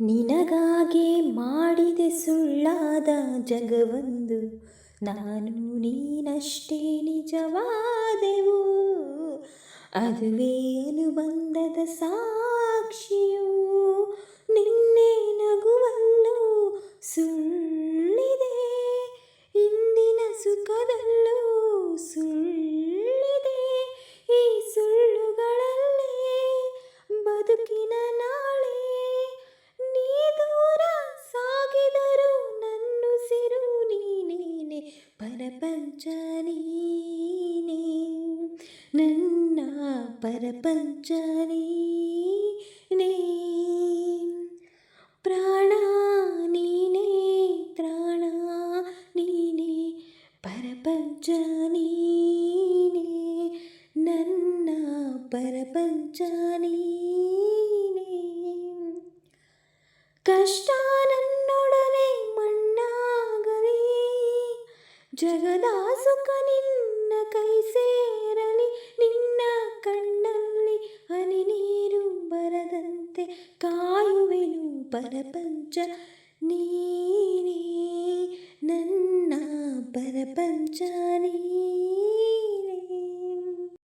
ನಿನಗಾಗೆ ಮಾಡಿದೆ ಸುಳ್ಳಾದ ಜಗವೊಂದು ನಾನು ನೀನಷ್ಟೇ ನಿಜವಾದೆವು. ಅದುವೇ ಅನುಬಂಧದ ಸಾಕ್ಷಿಯು ನಿನ್ನೆ പരപഞ്ചനീനേ നന്ന പരപഞ്ചനീനേ. പ്രാണ നീനേ ത്രാണ നന്ന പരപഞ്ചനീനേ. കഷ്ടാനന്ദ ಜಗದಾಸುಕ ನಿನ್ನ ಕೈ ಸೇರಲಿ, ನಿನ್ನ ಕಣ್ಣಲ್ಲಿ ಹನಿ ನೀರು ಬರದಂತೆ ಕಾಯುವೆನು ಪರಪಂಚ. ನೀನೇ ನನ್ನ ಪರಪಂಚ ನೀ